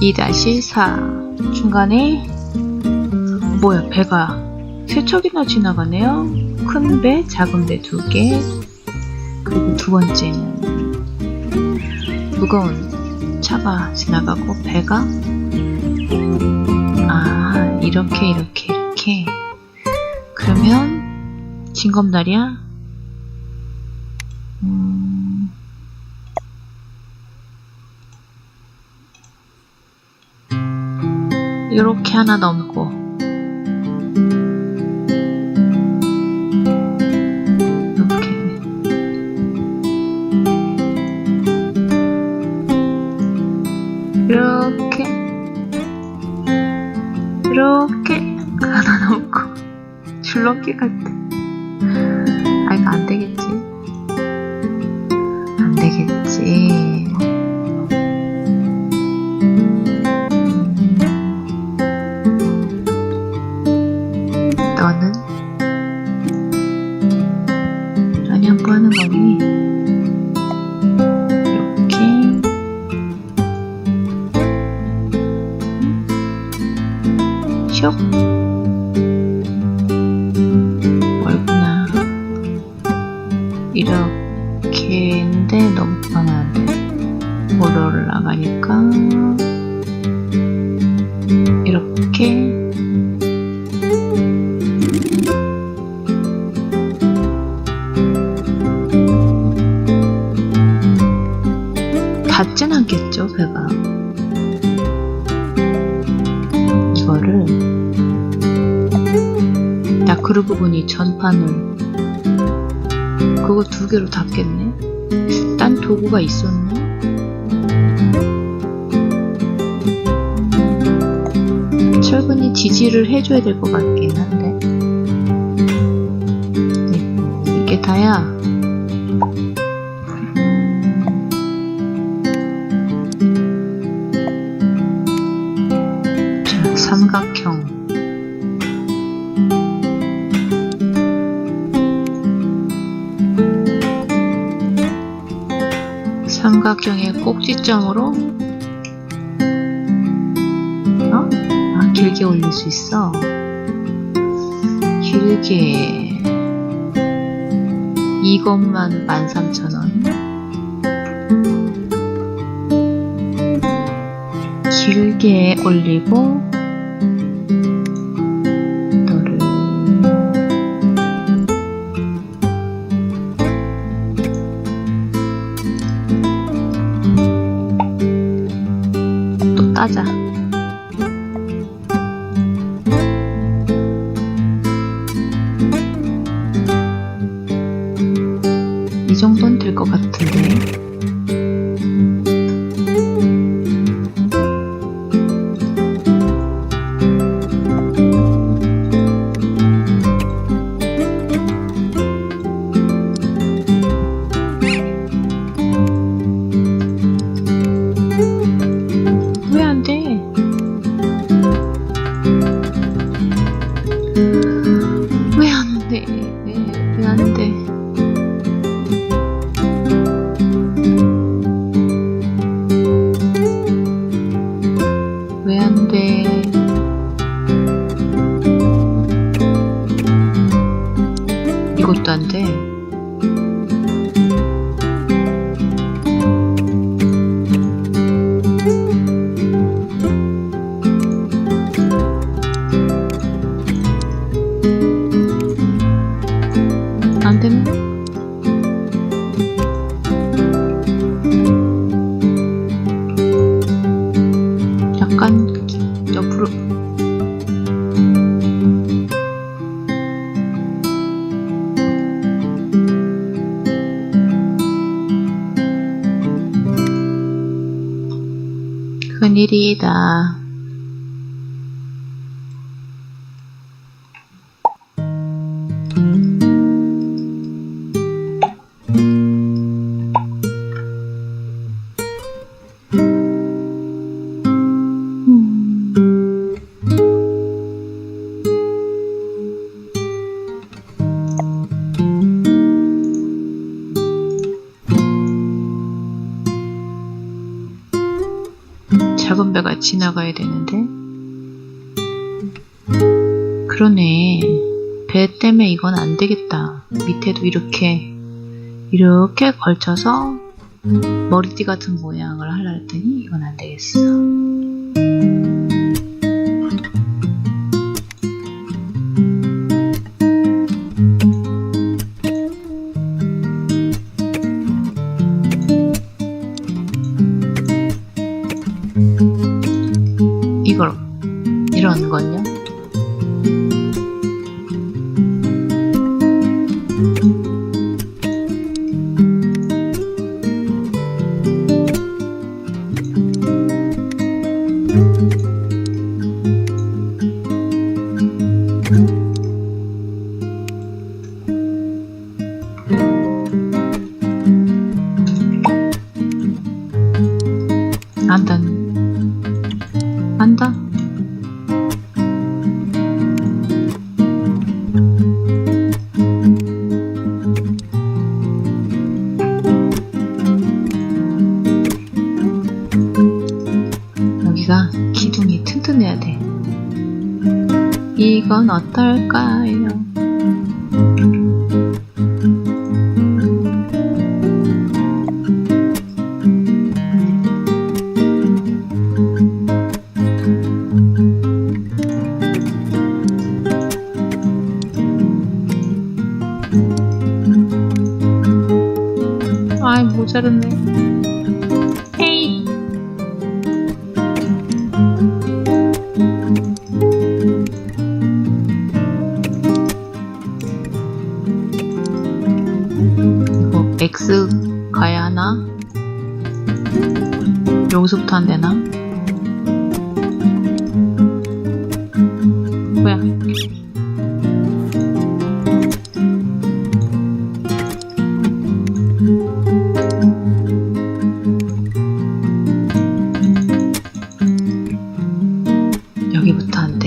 2-4 중간에 뭐야 배가 세 척이나 지나가네요. 큰 배 작은 배 두개. 그리고 두 번째는 무거운 차가 지나가고 배가? 아 이렇게 이렇게 이렇게. 그러면 징검다리야 이렇게 하나 넘고. 이렇게. 이렇게. 이렇게 하나 넘고. 줄넘기 같아 아 이렇게인데 너무 가면 안돼 오래 올라가니까 이렇게. 닿진 않겠죠 배가? 이거를 나 그러고 보니 전판을 그거 두 개로 닫겠네 딴 도구가 있었나? 철근이 지지를 해줘야 될 것 같긴 한데 네, 이게 다야 삼각형의 꼭지점으로? 어? 아 길게 올릴 수 있어? 길게. 이것만 13,000원. 길게 올리고 돼? 일이다. 지나가야 되는데. 그러네. 배 때문에 이건 안 되겠다. 밑에도 이렇게, 이렇게 걸쳐서 머리띠 같은 모양을 하려 했더니 이건 안 되겠어. 이걸 이런 건요? 안 이건 어떨까요? 아이 모자랐네. X 가야 하나? 여기서부터 안 되나? 뭐야? 여기부터 안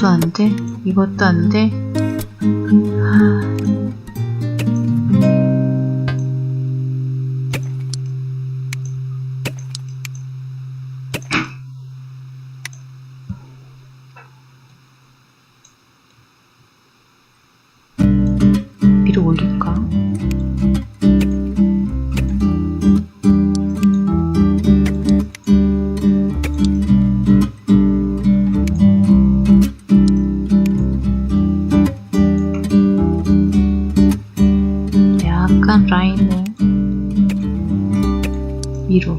너도 안 돼? 이것도 안 돼? 하... 위로 올릴까? 약간 라인을 위로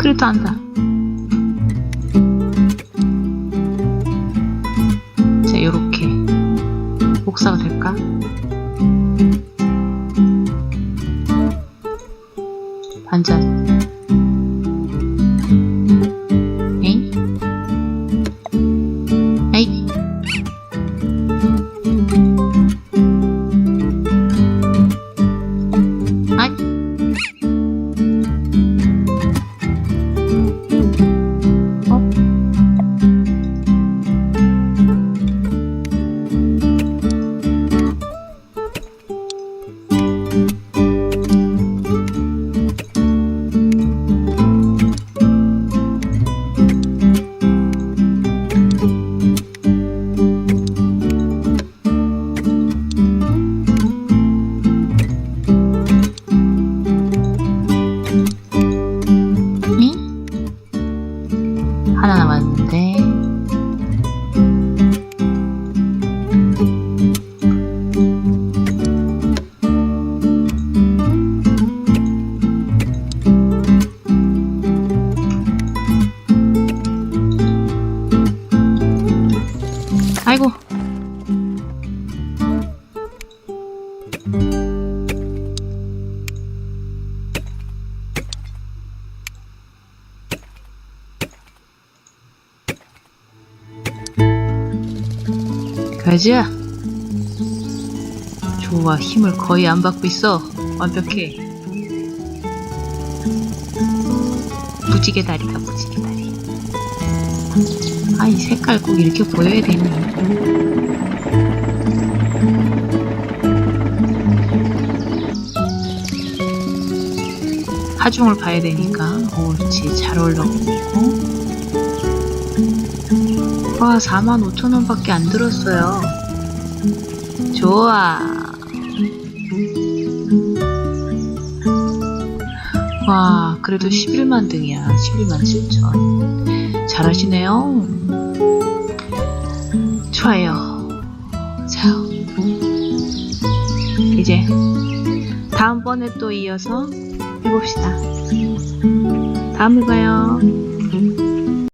아 그래도 안다 자 요렇게. 복사가 될까? 반전 가자. 좋아, 힘을 거의 안 받고 있어. 완벽해. 무지개 다리다, 무지개 다리. 아, 이 색깔 꼭 이렇게 보여야 되니? 하중을 봐야 되니까. 옳지, 잘 올라오고 와, 45,000원밖에 안 들었어요. 좋아. 와, 그래도 11만 등이야. 11만 7천. 잘하시네요. 좋아요. 자, 이제 다음번에 또 이어서 해봅시다. 다음에 봐요.